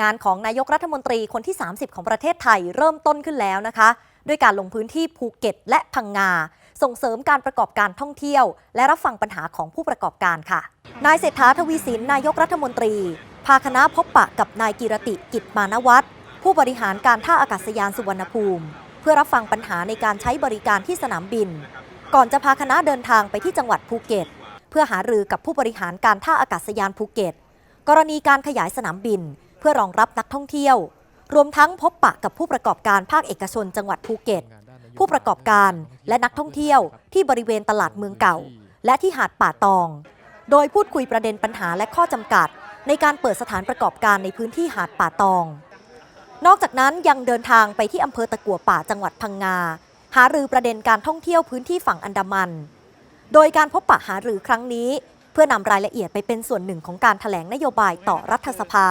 งานของนายกรัฐมนตรีคนที่ 30 ของประเทศไทยเริ่มต้นขึ้นแล้วนะคะ ด้วยการลงพื้นที่ภูเก็ตและพังงา ส่งเสริมการประกอบการท่องเที่ยว และรับฟังปัญหาของผู้ประกอบการค่ะ นายเศรษฐาทวีสินนายกรัฐมนตรี พาคณะพบปะกับนายกิรติกิจมานวัฒน์ผู้บริหารการท่าอากาศยานสุวรรณภูมิ เพื่อรับฟังปัญหาในการใช้บริการที่สนามบิน ก่อนจะพาคณะเดินทางไปที่จังหวัดภูเก็ต เพื่อหารือกับผู้บริหารการท่าอากาศยานภูเก็ต กรณีการขยายสนามบิน เพื่อรองรับนักท่องเที่ยว รวมทั้งพบปะกับผู้ประกอบการภาคเอกชนจังหวัดภูเก็ต ผู้ประกอบการและนักท่องเที่ยวที่บริเวณตลาดเมืองเก่า และที่หาดป่าตอง โดยพูดคุยประเด็นปัญหาและข้อจำกัด ในการเปิดสถานประกอบการในพื้นที่หาดป่าตอง นอกจากนั้นยังเดินทางไปที่อำเภอตะกัวป่าจังหวัดพังงา หารือประเด็นการท่องเที่ยวพื้นที่ฝั่งอันดามัน โดยการพบปะหารือครั้งนี้ เพื่อนำรายละเอียดไปเป็นส่วนหนึ่งของการถแถลงนโยบายต่อรัฐสภา